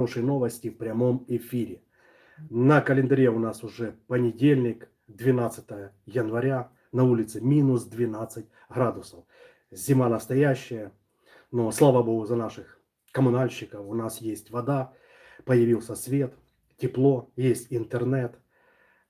хорошие новости в прямом эфире. На календаре у нас уже понедельник, 12 января, на улице минус 12 градусов. Зима настоящая, но слава богу за наших коммунальщиков. У нас есть вода, появился свет, тепло, есть интернет.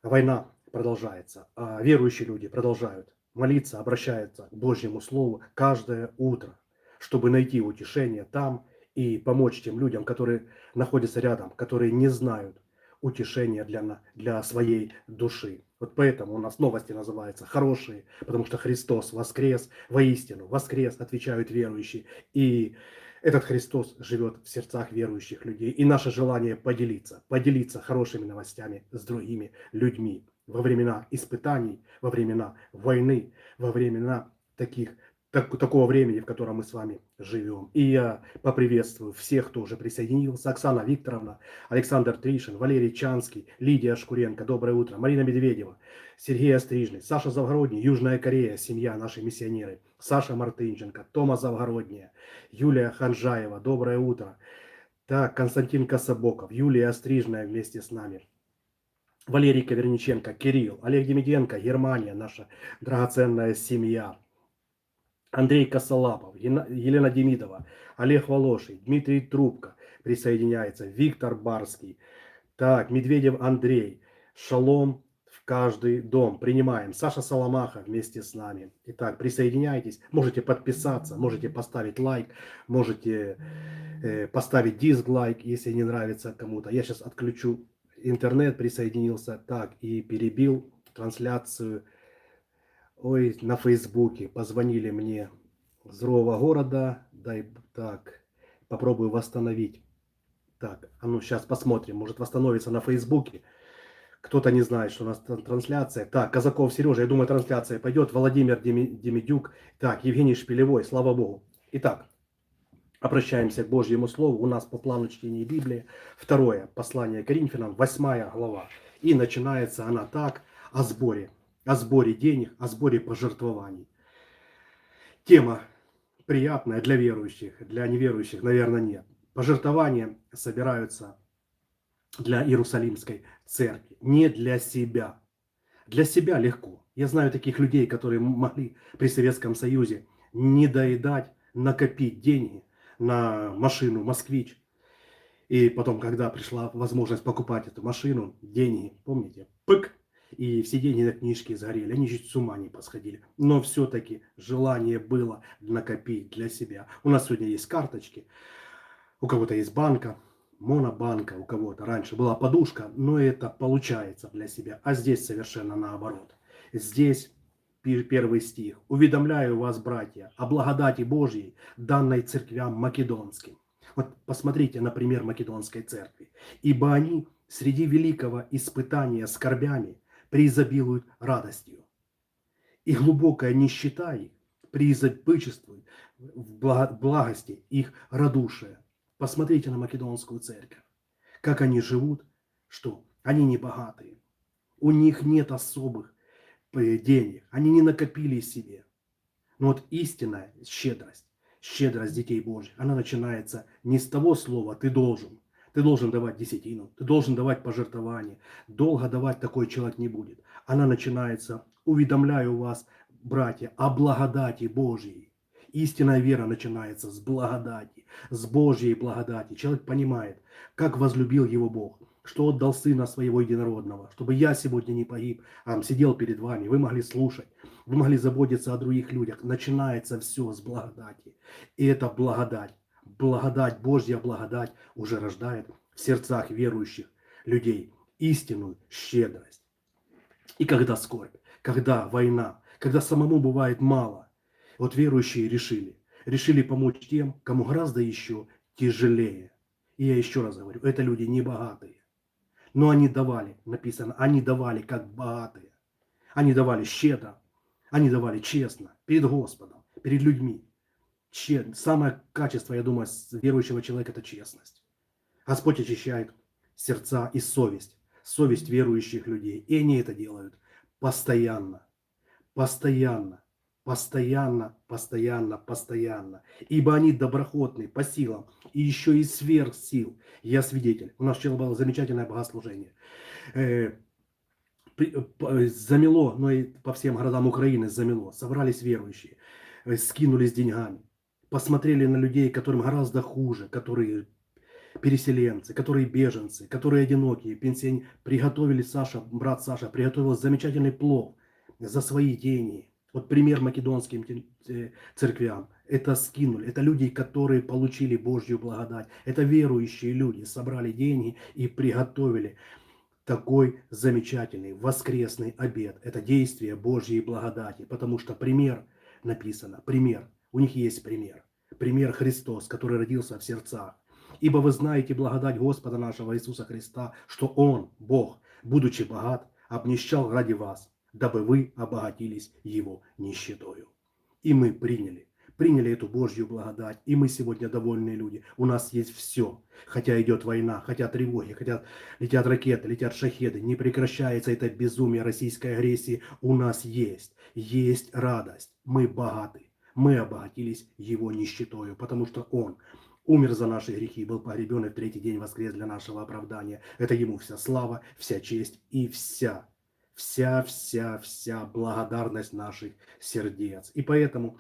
Война продолжается, а верующие люди продолжают молиться, обращаются к Божьему Слову каждое утро, чтобы найти утешение там и помочь тем людям, которые находятся рядом, которые не знают утешения для, для своей души. Вот поэтому у нас новости называются хорошие, потому что Христос воскрес, воистину воскрес, отвечают верующие. И этот Христос живет в сердцах верующих людей. И наше желание поделиться, поделиться хорошими новостями с другими людьми во времена испытаний, во времена войны, во времена таких, так- такого времени, в котором мы с вами живем. И я поприветствую всех, кто уже присоединился. Оксана Викторовна, Александр Тришин, Валерий Чанский, Лидия Шкуренко, доброе утро, Марина Медведева, Сергей Острижный, Саша Завгородний, Южная Корея, семья, наши миссионеры, Саша Мартынченко, Тома Завгородняя, Юлия Ханжаева, доброе утро. Так, Константин Кособоков, Юлия Острижная вместе с нами. Валерий Коверниченко, Кирилл, Олег Демиденко, Германия, наша драгоценная семья. Андрей Косолапов, Ена- Елена Демидова, Олег Волоший, Дмитрий Трубко присоединяется, Виктор Барский. Так, Медведев Андрей, Шалом в каждый дом. Принимаем. Саша Соломаха вместе с нами. Итак, присоединяйтесь. Можете подписаться, можете поставить лайк, можете э, поставить дизлайк, если не нравится кому-то. Я сейчас отключу интернет, присоединился. Так, и перебил трансляцию. Ой, на Фейсбуке позвонили мне другого города. Дай так, попробую восстановить. Так, а ну сейчас посмотрим, может восстановится на Фейсбуке. Кто-то не знает, что у нас тран- трансляция. Так, Казаков Сережа, я думаю, трансляция пойдет. Владимир Деми- Демидюк. Так, Евгений Шпилевой, слава Богу. Итак, обращаемся к Божьему Слову. У нас по плану чтения Библии. Второе, послание Коринфянам, восьмая глава. И начинается она так, о сборе. О сборе денег, о сборе пожертвований. Тема приятная для верующих, для неверующих, наверное, нет. Пожертвования собираются для Иерусалимской церкви, не для себя. Для себя легко. Я знаю таких людей, которые могли при Советском Союзе не доедать, накопить деньги на машину «Москвич». И потом, когда пришла возможность покупать эту машину, деньги, помните, пык, и все деньги на книжки сгорели, они чуть с ума не посходили. Но все-таки желание было накопить для себя. У нас сегодня есть карточки, у кого-то есть банка, монобанка, у кого-то раньше была подушка, но это получается для себя. А здесь совершенно наоборот. Здесь первый стих. «Уведомляю вас, братья, о благодати Божьей, данной церквям македонским». Вот посмотрите на пример македонской церкви. «Ибо они среди великого испытания скорбями преизобилуют радостью, и глубокая нищета их преизобычествует в бла- благости их радушия». Посмотрите на македонскую церковь. Как они живут, что они не богатые. У них нет особых денег. Они не накопили себе. Но вот истинная щедрость, щедрость детей Божьих, она начинается не с того слова «ты должен». Ты должен давать десятину, ты должен давать пожертвование. Долго давать такой человек не будет. Она начинается, уведомляю вас, братья, о благодати Божьей. Истинная вера начинается с благодати, с Божьей благодати. Человек понимает, как возлюбил его Бог, что отдал Сына Своего Единородного, чтобы я сегодня не погиб, а сидел перед вами, вы могли слушать, вы могли заботиться о других людях. Начинается все с благодати. И это благодать, благодать, Божья благодать уже рождает в сердцах верующих людей истинную щедрость. И когда скорбь, когда война, когда самому бывает мало, вот верующие решили, решили помочь тем, кому гораздо еще тяжелее. И я еще раз говорю, это люди не богатые. Но они давали, написано, они давали как богатые. Они давали щедро, они давали честно, перед Господом, перед людьми. Че- Самое качество, я думаю, верующего человека – это честность. Господь очищает сердца и совесть, совесть верующих людей. И они это делают постоянно, постоянно, Постоянно, постоянно, постоянно. Ибо они доброхотны по силам и еще и сверх сил. Я свидетель. У нас вчера было замечательное богослужение. Э, замело, но и по всем городам Украины замело. Собрались верующие, э, скинулись деньгами. Посмотрели на людей, которым гораздо хуже, которые переселенцы, которые беженцы, которые одинокие, пенсионеры. Приготовили Саша, брат Саша, приготовил замечательный плов за свои деньги вот пример македонским э, церквям. Это скинули. Это люди, которые получили Божью благодать. Это верующие люди. Собрали деньги и приготовили такой замечательный воскресный обед. Это действие Божьей благодати. Потому что пример написано. Пример. У них есть пример. Пример Христос, который родился в сердцах. Ибо вы знаете благодать Господа нашего Иисуса Христа, что Он, Бог, будучи богат, обнищал ради вас, дабы вы обогатились его нищетою. И мы приняли, приняли эту Божью благодать, и мы сегодня довольные люди. У нас есть все. Хотя идет война, хотя тревоги, хотя летят ракеты, летят шахеды, не прекращается это безумие российской агрессии. У нас есть, есть радость. Мы богаты. Мы обогатились его нищетою, потому что он умер за наши грехи, был погребен и в третий день воскрес для нашего оправдания. Это ему вся слава, вся честь и вся вся-вся-вся благодарность наших сердец. И поэтому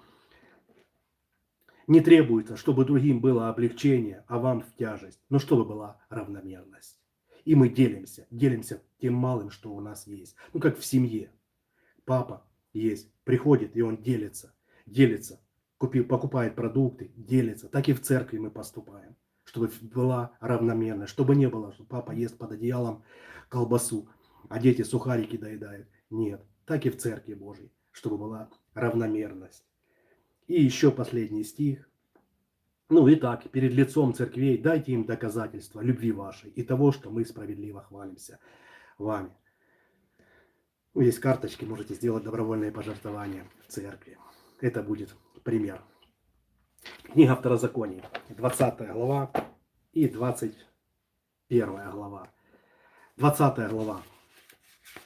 не требуется, чтобы другим было облегчение, а вам в тяжесть, но чтобы была равномерность. И мы делимся, делимся тем малым, что у нас есть. Ну, как в семье. Папа есть, приходит, и он делится, делится, купил, покупает продукты, делится. Так и в церкви мы поступаем, чтобы была равномерность, чтобы не было, что папа ест под одеялом колбасу, а дети сухарики доедают. Нет, так и в Церкви Божьей, чтобы была равномерность. И еще последний стих. Ну и так, перед лицом церквей дайте им доказательства любви вашей и того, что мы справедливо хвалимся вами. Ну, есть карточки, можете сделать добровольные пожертвования в церкви. Это будет пример. Книга Второзакония, 20 глава и 21 глава. 20 глава.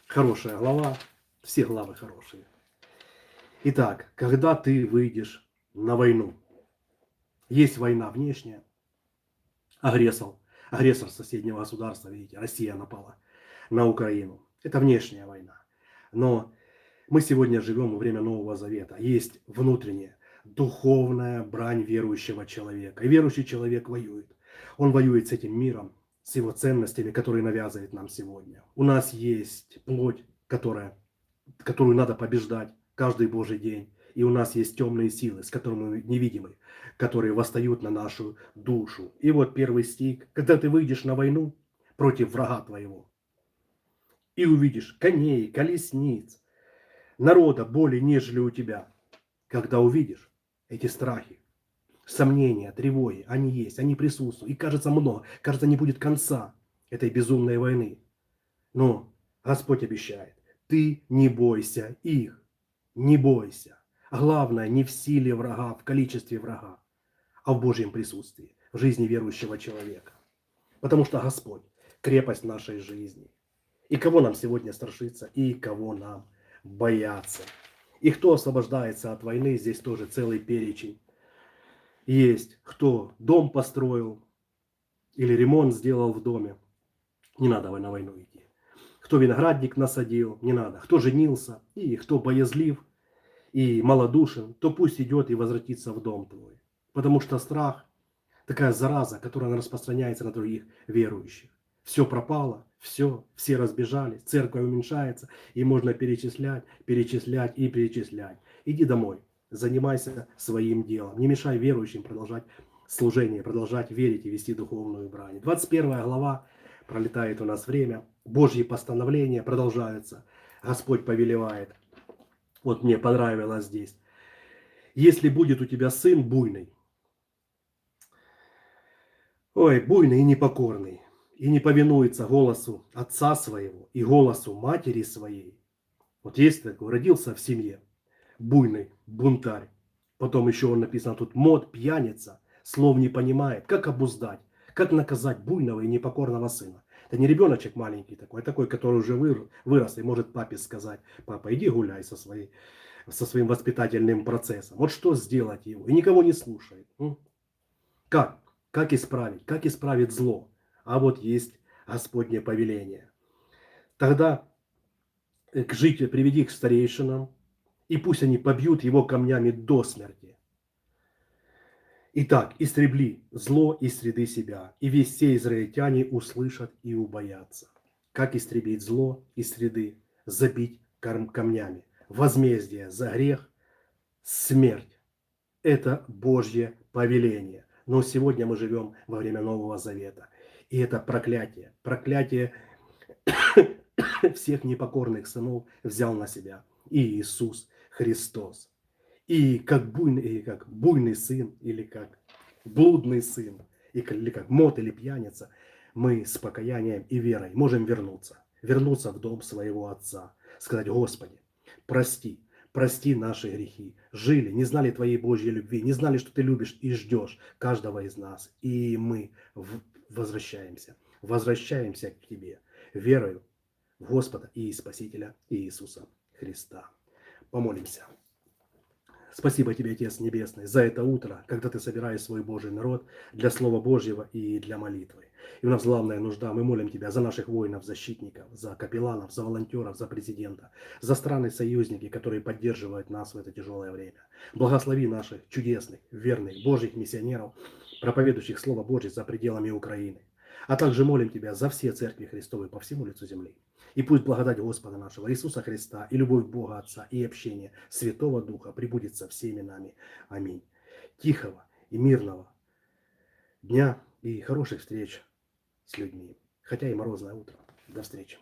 Хорошая глава. Все главы хорошие. Итак, когда ты выйдешь на войну, есть война внешняя, агрессор, агрессор соседнего государства, видите, Россия напала на Украину. Это внешняя война. Но мы сегодня живем во время Нового Завета. Есть внутренняя, духовная брань верующего человека. И верующий человек воюет. Он воюет с этим миром, с его ценностями, которые навязывает нам сегодня. У нас есть плоть, которая, которую надо побеждать каждый Божий день. И у нас есть темные силы, с которыми мы невидимы, которые восстают на нашу душу. И вот первый стих. Когда ты выйдешь на войну против врага твоего, и увидишь коней, колесниц, народа более, нежели у тебя. Когда увидишь эти страхи, сомнения, тревоги, они есть, они присутствуют. И кажется много, кажется не будет конца этой безумной войны. Но Господь обещает, ты не бойся их, не бойся. А главное, не в силе врага, в количестве врага, а в Божьем присутствии, в жизни верующего человека. Потому что Господь – крепость нашей жизни. И кого нам сегодня страшиться, и кого нам бояться. И кто освобождается от войны, здесь тоже целый перечень есть, кто дом построил или ремонт сделал в доме. Не надо на войну идти. Кто виноградник насадил, не надо. Кто женился и кто боязлив и малодушен, то пусть идет и возвратится в дом твой. Потому что страх такая зараза, которая распространяется на других верующих. Все пропало, все, все разбежались, церковь уменьшается, и можно перечислять, перечислять и перечислять. Иди домой, занимайся своим делом. Не мешай верующим продолжать служение, продолжать верить и вести духовную брань. 21 глава, пролетает у нас время, Божьи постановления продолжаются, Господь повелевает. Вот мне понравилось здесь. Если будет у тебя сын буйный, ой, буйный и непокорный, и не повинуется голосу отца своего и голосу матери своей, вот есть такой, родился в семье, буйный бунтарь. Потом еще он написано тут мод, пьяница, слов не понимает, как обуздать, как наказать буйного и непокорного сына. Это не ребеночек маленький такой, а такой, который уже вырос и может папе сказать, папа, иди гуляй со своей со своим воспитательным процессом. Вот что сделать его? И никого не слушает. М? Как? Как исправить? Как исправить зло? А вот есть Господнее повеление. Тогда э, к жителю приведи к старейшинам, и пусть они побьют его камнями до смерти. Итак, истребли зло из среды себя, и весь все израильтяне услышат и убоятся. Как истребить зло из среды? Забить кам- камнями. Возмездие за грех – смерть. Это Божье повеление. Но сегодня мы живем во время Нового Завета. И это проклятие. Проклятие всех непокорных сынов взял на себя. И Иисус Христос. И как буйный, и как буйный сын, или как блудный сын, или как мот или пьяница, мы с покаянием и верой можем вернуться. Вернуться в дом своего Отца. Сказать, Господи, прости, прости наши грехи. Жили, не знали Твоей Божьей любви, не знали, что Ты любишь и ждешь каждого из нас. И мы в- возвращаемся, возвращаемся к Тебе, верою в Господа и Спасителя Иисуса Христа. Помолимся. Спасибо тебе, Отец Небесный, за это утро, когда ты собираешь свой Божий народ для Слова Божьего и для молитвы. И у нас главная нужда, мы молим Тебя за наших воинов, защитников, за капелланов, за волонтеров, за президента, за страны-союзники, которые поддерживают нас в это тяжелое время. Благослови наших чудесных, верных, Божьих миссионеров, проповедующих Слово Божье за пределами Украины. А также молим Тебя за все церкви Христовы по всему лицу земли. И пусть благодать Господа нашего Иисуса Христа и любовь Бога Отца и общение Святого Духа прибудет со всеми нами. Аминь. Тихого и мирного дня и хороших встреч с людьми. Хотя и морозное утро. До встречи.